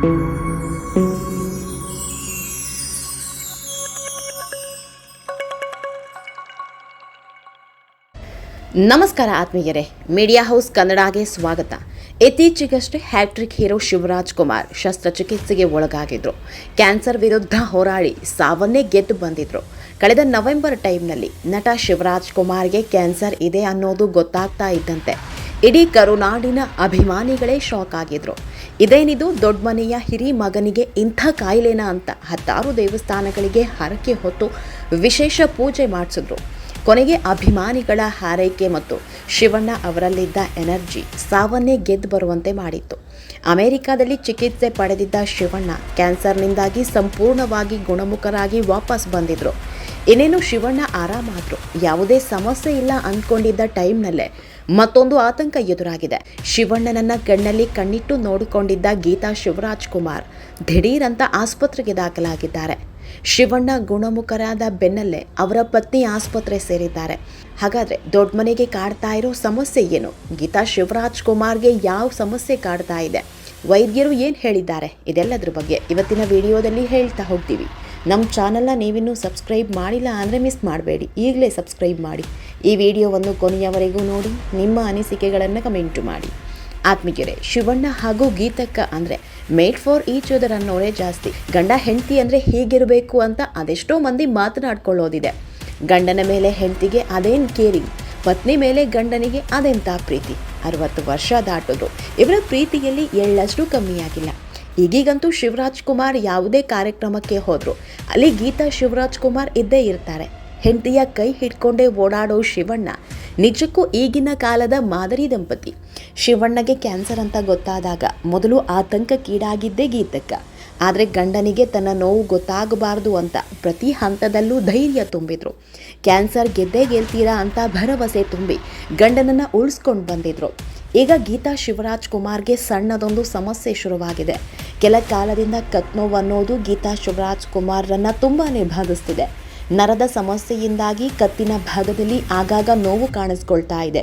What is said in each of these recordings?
ನಮಸ್ಕಾರ ಆತ್ಮೀಯರೇ media house ಕನ್ನಡಗೆ ಸ್ವಾಗತ. ಇತ್ತೀಚೆಗಷ್ಟೇ hat trick hero Shivaraj Kumar ಶಸ್ತ್ರಚಿಕಿತ್ಸೆಗೆ ಒಳಗಾಗಿದ್ರು. ಕ್ಯಾನ್ಸರ್ ವಿರುದ್ಧ ಹೋರಾಡಿ ಸಾವನ್ನೇ ಗೆದ್ದು ಬಂದಿದ್ರು. ಕಳೆದ ನವೆಂಬರ್ ಟೈಮ್ನಲ್ಲಿ ನಟ ಶಿವರಾಜ್ ಕುಮಾರ್ಗೆ ಕ್ಯಾನ್ಸರ್ ಇದೆ ಅನ್ನೋದು ಗೊತ್ತಾಗ್ತಾ ಇದ್ದಂತೆ. ಇಡೀ ಕರುನಾಡಿನ ಅಭಿಮಾನಿಗಳೇ ಶಾಕ್ ಆಗಿದ್ರು. ಇದೇನಿದು? ದೊಡ್ಡ ಮನೆಯ ಹಿರಿ ಮಗನಿಗೆ ಇಂಥ ಕಾಯಿಲೆನ ಅಂತ ಹತ್ತಾರು ದೇವಸ್ಥಾನಗಳಿಗೆ ಹರಕೆ ಹೊತ್ತು ವಿಶೇಷ ಪೂಜೆ ಮಾಡಿಸಿದ್ರು. ಕೊನೆಗೆ ಅಭಿಮಾನಿಗಳ ಹಾರೈಕೆ ಮತ್ತು ಶಿವಣ್ಣ ಅವರಲ್ಲಿದ್ದ ಎನರ್ಜಿ ಸಾವನ್ನೇ ಗೆದ್ದು ಬರುವಂತೆ ಮಾಡಿತ್ತು. ಅಮೆರಿಕಾದಲ್ಲಿ ಚಿಕಿತ್ಸೆ ಪಡೆದಿದ್ದ ಶಿವಣ್ಣ ಕ್ಯಾನ್ಸರ್ನಿಂದಾಗಿ ಸಂಪೂರ್ಣವಾಗಿ ಗುಣಮುಖರಾಗಿ ವಾಪಸ್ ಬಂದಿದ್ರು. ಇನ್ನೇನು ಶಿವಣ್ಣ ಆರಾಮಾದರು? ಯಾವುದೇ ಸಮಸ್ಯೆ ಇಲ್ಲ ಅಂದ್ಕೊಂಡಿದ್ದ ಟೈಮ್ನಲ್ಲೇ ಮತ್ತೊಂದು ಆತಂಕ ಎದುರಾಗಿದೆ. ಶಿವಣ್ಣನನ್ನ ಕಣ್ಣಲ್ಲಿ ಕಣ್ಣಿಟ್ಟು ನೋಡಿಕೊಂಡಿದ್ದ ಗೀತಾ ಶಿವರಾಜ್ ಕುಮಾರ್ ದಿಢೀರಂತ ಆಸ್ಪತ್ರೆಗೆ ದಾಖಲಾಗಿದ್ದಾರೆ. ಶಿವಣ್ಣ ಗುಣಮುಖರಾದ ಬೆನ್ನಲ್ಲೇ ಅವರ ಪತ್ನಿ ಆಸ್ಪತ್ರೆ ಸೇರಿದ್ದಾರೆ. ಹಾಗಾದ್ರೆ ದೊಡ್ಡ ಮನೆಗೆ ಕಾಡ್ತಾ ಇರೋ ಸಮಸ್ಯೆ ಏನು? ಗೀತಾ ಶಿವರಾಜ್ ಕುಮಾರ್ಗೆ ಯಾವ ಸಮಸ್ಯೆ ಕಾಡ್ತಾ ಇದೆ? ವೈದ್ಯರು ಏನು ಹೇಳಿದ್ದಾರೆ? ಇದೆಲ್ಲದ್ರ ಬಗ್ಗೆ ಇವತ್ತಿನ ವಿಡಿಯೋದಲ್ಲಿ ಹೇಳ್ತಾ ಹೋಗ್ತೀವಿ. ನಮ್ಮ ಚಾನಲ್ನ ನೀವಿನ್ನೂ ಸಬ್ಸ್ಕ್ರೈಬ್ ಮಾಡಿಲ್ಲ ಅಂದರೆ ಮಿಸ್ ಮಾಡಬೇಡಿ. ಈಗಲೇ ಸಬ್ಸ್ಕ್ರೈಬ್ ಮಾಡಿ. ಈ ವಿಡಿಯೋವನ್ನು ಕೊನೆಯವರೆಗೂ ನೋಡಿ, ನಿಮ್ಮ ಅನಿಸಿಕೆಗಳನ್ನು ಕಮೆಂಟು ಮಾಡಿ. ಆತ್ಮೀಯರೇ, ಶಿವಣ್ಣ ಹಾಗೂ ಗೀತಕ್ಕ ಅಂದರೆ ಮೇಡ್ ಫಾರ್ ಈಚ್ ಅದರ್ ಅನ್ನೋರೇ ಜಾಸ್ತಿ. ಗಂಡ ಹೆಂಡತಿ ಅಂದರೆ ಹೀಗಿರಬೇಕು ಅಂತ ಅದೆಷ್ಟೋ ಮಂದಿ ಮಾತನಾಡ್ಕೊಳ್ಳೋದಿದೆ. ಗಂಡನ ಮೇಲೆ ಹೆಂಡತಿಗೆ ಅದೇನು ಕೇರಿಂಗ್ ಪತ್ನಿ ಮೇಲೆ ಗಂಡನಿಗೆ ಅದೆಂಥ ಪ್ರೀತಿ? ಅರವತ್ತು ವರ್ಷ ದಾಟೋದು, ಇವರ ಪ್ರೀತಿಯಲ್ಲಿ ಎಳ್ಳಷ್ಟು ಕಮ್ಮಿಯಾಗಿಲ್ಲ. ಈಗೀಗಂತೂ ಶಿವರಾಜ್ ಕುಮಾರ್ ಯಾವುದೇ ಕಾರ್ಯಕ್ರಮಕ್ಕೆ ಹೋದರು, ಅಲ್ಲಿ ಗೀತಾ ಶಿವರಾಜ್ ಕುಮಾರ್ ಇದ್ದೇ ಇರ್ತಾರೆ. ಹೆಂಡತಿಯ ಕೈ ಹಿಡ್ಕೊಂಡೇ ಓಡಾಡೋ ಶಿವಣ್ಣ ನಿಜಕ್ಕೂ ಈಗಿನ ಕಾಲದ ಮಾದರಿ ದಂಪತಿ. ಶಿವಣ್ಣಗೆ ಕ್ಯಾನ್ಸರ್ ಅಂತ ಗೊತ್ತಾದಾಗ ಮೊದಲು ಆತಂಕಕ್ಕೀಡಾಗಿದ್ದೇ ಗೀತಕ್ಕ. ಆದರೆ ಗಂಡನಿಗೆ ತನ್ನ ನೋವು ಗೊತ್ತಾಗಬಾರ್ದು ಅಂತ ಪ್ರತಿ ಹಂತದಲ್ಲೂ ಧೈರ್ಯ ತುಂಬಿದ್ರು. ಕ್ಯಾನ್ಸರ್ ಗೆದ್ದೇ ಗೆಲ್ತೀರಾ ಅಂತ ಭರವಸೆ ತುಂಬಿ ಗಂಡನನ್ನು ಉಳಿಸ್ಕೊಂಡು ಬಂದಿದ್ರು. ಈಗ ಗೀತಾ ಶಿವರಾಜ್ ಕುಮಾರ್ಗೆ ಸಣ್ಣದೊಂದು ಸಮಸ್ಯೆ ಶುರುವಾಗಿದೆ. ಕೆಲ ಕಾಲದಿಂದ ಕತ್ನೋವು ಅನ್ನೋದು ಗೀತಾ ಶಿವರಾಜ್ ಕುಮಾರ್ರನ್ನು ತುಂಬಾ ಬಾಧಿಸ್ತಿದೆ. ನರದ ಸಮಸ್ಯೆಯಿಂದಾಗಿ ಕತ್ತಿನ ಭಾಗದಲ್ಲಿ ಆಗಾಗ ನೋವು ಕಾಣಿಸ್ಕೊಳ್ತಾ ಇದೆ.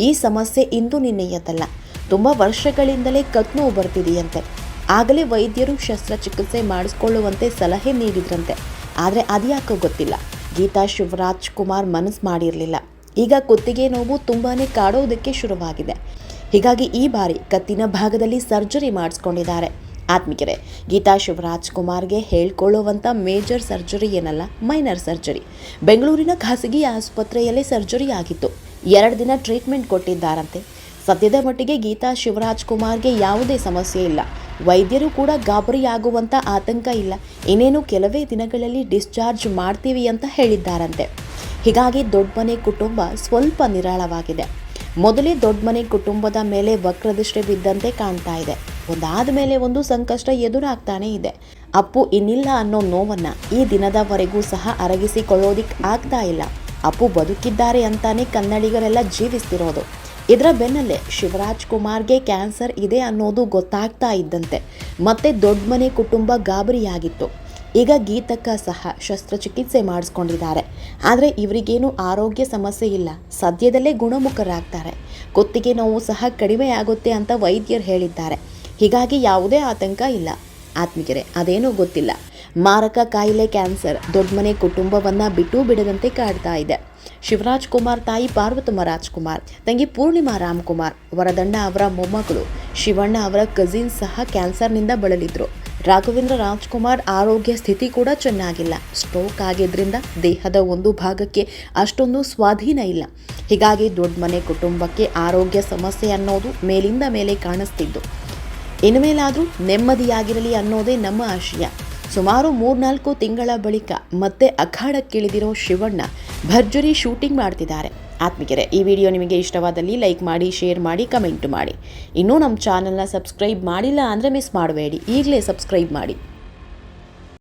ಈ ಸಮಸ್ಯೆ ಇಂದು ನಿನ್ನೆಯದಲ್ಲ ತುಂಬ ವರ್ಷಗಳಿಂದಲೇ ಕತ್ ನೋವು ಬರ್ತಿದೆಯಂತೆ. ಆಗಲೇ ವೈದ್ಯರು ಶಸ್ತ್ರಚಿಕಿತ್ಸೆ ಮಾಡಿಸ್ಕೊಳ್ಳುವಂತೆ ಸಲಹೆ ನೀಡಿದ್ರಂತೆ. ಆದರೆ ಅದ್ಯಾಕೋ ಗೊತ್ತಿಲ್ಲ. ಗೀತಾ ಶಿವರಾಜ್ ಕುಮಾರ್ ಮನಸ್ಸು ಮಾಡಿರಲಿಲ್ಲ. ಈಗ ಕುತ್ತಿಗೆ ನೋವು ತುಂಬಾ ಕಾಡೋದಕ್ಕೆ ಶುರುವಾಗಿದೆ. ಹೀಗಾಗಿ ಈ ಬಾರಿ ಕತ್ತಿನ ಭಾಗದಲ್ಲಿ ಸರ್ಜರಿ ಮಾಡಿಸ್ಕೊಂಡಿದ್ದಾರೆ. ಆತ್ಮಿಕರೆ, ಗೀತಾ ಶಿವರಾಜ್ ಕುಮಾರ್ಗೆ ಹೇಳ್ಕೊಳ್ಳುವಂಥ ಮೇಜರ್ ಸರ್ಜರಿ ಏನಲ್ಲ, ಮೈನರ್ ಸರ್ಜರಿ. ಬೆಂಗಳೂರಿನ ಖಾಸಗಿ ಆಸ್ಪತ್ರೆಯಲ್ಲೇ ಸರ್ಜರಿ ಆಗಿತ್ತು. ಎರಡು ದಿನ ಟ್ರೀಟ್ಮೆಂಟ್ ಕೊಟ್ಟಿದ್ದಾರಂತೆ. ಸದ್ಯದ ಮಟ್ಟಿಗೆ ಗೀತಾ ಶಿವರಾಜ್ ಕುಮಾರ್ಗೆ ಯಾವುದೇ ಸಮಸ್ಯೆ ಇಲ್ಲ. ವೈದ್ಯರು ಕೂಡ ಗಾಬರಿಯಾಗುವಂಥ ಆತಂಕ ಇಲ್ಲ. ಇನ್ನೇನು ಕೆಲವೇ ದಿನಗಳಲ್ಲಿ ಡಿಸ್ಚಾರ್ಜ್ ಮಾಡ್ತೀವಿ ಅಂತ ಹೇಳಿದ್ದಾರಂತೆ. ಹೀಗಾಗಿ ದೊಡ್ಡ ಮನೆ ಕುಟುಂಬ ಸ್ವಲ್ಪ ನಿರಾಳವಾಗಿದೆ. ಮೊದಲೇ ದೊಡ್ಡ ಮನೆ ಕುಟುಂಬದ ಮೇಲೆ ವಕ್ರದೃಷ್ಟಿ ಬಿದ್ದಂತೆ ಕಾಣ್ತಾ ಇದೆ. ಒಂದಾದ ಮೇಲೆ ಒಂದು ಸಂಕಷ್ಟ ಎದುರಾಗ್ತಾನೆ ಇದೆ. ಅಪ್ಪು ಇನ್ನಿಲ್ಲ ಅನ್ನೋ ನೋವನ್ನ ಈ ದಿನದವರೆಗೂ ಸಹ ಅರಗಿಸಿಕೊಳ್ಳೋದಿಕ್ ಆಗ್ತಾ ಇಲ್ಲ. ಅಪ್ಪು ಬದುಕಿದ್ದಾರೆ ಅಂತಾನೆ ಕನ್ನಡಿಗರೆಲ್ಲ ಜೀವಿಸ್ತಿರೋದು. ಇದರ ಬೆನ್ನಲ್ಲೇ ಶಿವರಾಜ್ ಕುಮಾರ್ಗೆ ಕ್ಯಾನ್ಸರ್ ಇದೆ ಅನ್ನೋದು ಗೊತ್ತಾಗ್ತಾ ಇದ್ದಂತೆ. ಮತ್ತೆ ದೊಡ್ಡ ಮನೆ ಕುಟುಂಬ ಗಾಬರಿಯಾಗಿತ್ತು. ಈಗ ಗೀತಕ್ಕ ಸಹ ಶಸ್ತ್ರಚಿಕಿತ್ಸೆ ಮಾಡಿಸ್ಕೊಂಡಿದ್ದಾರೆ. ಆದರೆ ಇವರಿಗೇನು ಆರೋಗ್ಯ ಸಮಸ್ಯೆ ಇಲ್ಲ. ಸದ್ಯದಲ್ಲೇ ಗುಣಮುಖರಾಗ್ತಾರೆ. ಕುತ್ತಿಗೆ ನೋವು ಸಹ ಕಡಿಮೆ ಆಗುತ್ತೆ ಅಂತ ವೈದ್ಯರು ಹೇಳಿದ್ದಾರೆ. ಹೀಗಾಗಿ ಯಾವುದೇ ಆತಂಕ ಇಲ್ಲ. ಆತ್ಮಿಕರೆ, ಅದೇನೂ ಗೊತ್ತಿಲ್ಲ. ಮಾರಕ ಕಾಯಿಲೆ, ಕ್ಯಾನ್ಸರ್ ದೊಡ್ಡ ಮನೆ ಕುಟುಂಬವನ್ನು ಬಿಟ್ಟು ಬಿಡದಂತೆ ಕಾಡ್ತಾ ಇದೆ. ಶಿವರಾಜ್ ಕುಮಾರ್ ತಾಯಿ ಪಾರ್ವತಮ್ಮ ರಾಜ್ಕುಮಾರ್, ತಂಗಿ ಪೂರ್ಣಿಮಾ ರಾಮ್ಕುಮಾರ್ ವರದಣ್ಣ ಅವರ ಮೊಮ್ಮಗಳು, ಶಿವಣ್ಣ ಅವರ ಕಸಿನ್ ಸಹ ಕ್ಯಾನ್ಸರ್ನಿಂದ ಬಳಲಿದ್ರು. ರಾಘವೇಂದ್ರ ರಾಜ್ಕುಮಾರ್ ಆರೋಗ್ಯ ಸ್ಥಿತಿ ಕೂಡ ಚೆನ್ನಾಗಿಲ್ಲ. ಸ್ಟ್ರೋಕ್ ಆಗಿದ್ದರಿಂದ ದೇಹದ ಒಂದು ಭಾಗಕ್ಕೆ ಅಷ್ಟೊಂದು ಸ್ವಾಧೀನ ಇಲ್ಲ. ಹೀಗಾಗಿ ದೊಡ್ಡ ಮನೆ ಕುಟುಂಬಕ್ಕೆ ಆರೋಗ್ಯ ಸಮಸ್ಯೆ ಅನ್ನೋದು ಮೇಲಿಂದ ಮೇಲೆ ಕಾಣಿಸ್ತಿದ್ದು. ಇನ್ಮೇಲಾದರೂ ನೆಮ್ಮದಿಯಾಗಿರಲಿ ಅನ್ನೋದೇ ನಮ್ಮ ಆಶಯ. ಸುಮಾರು ಮೂರ್ನಾಲ್ಕು ತಿಂಗಳ ಬಳಿಕ ಮತ್ತೆ ಅಖಾಡಕ್ಕಿಳಿದಿರೋ ಶಿವಣ್ಣ ಭರ್ಜರಿ ಶೂಟಿಂಗ್ ಮಾಡ್ತಿದ್ದಾರೆ. ಆತ್ಮಿಕರೆ ಈ ವಿಡಿಯೋ ನಿಮಗೆ ಇಷ್ಟವಾದಲ್ಲಿ ಲೈಕ್ ಮಾಡಿ, ಶೇರ್ ಮಾಡಿ, ಕಮೆಂಟ್ ಮಾಡಿ. ಇನ್ನೂ ನಮ್ಮ ಚಾನಲ್ನ ಸಬ್ಸ್ಕ್ರೈಬ್ ಮಾಡಿಲ್ಲ ಅಂದರೆ ಮಿಸ್ ಮಾಡಬೇಡಿ. ಈಗಲೇ ಸಬ್ಸ್ಕ್ರೈಬ್ ಮಾಡಿ.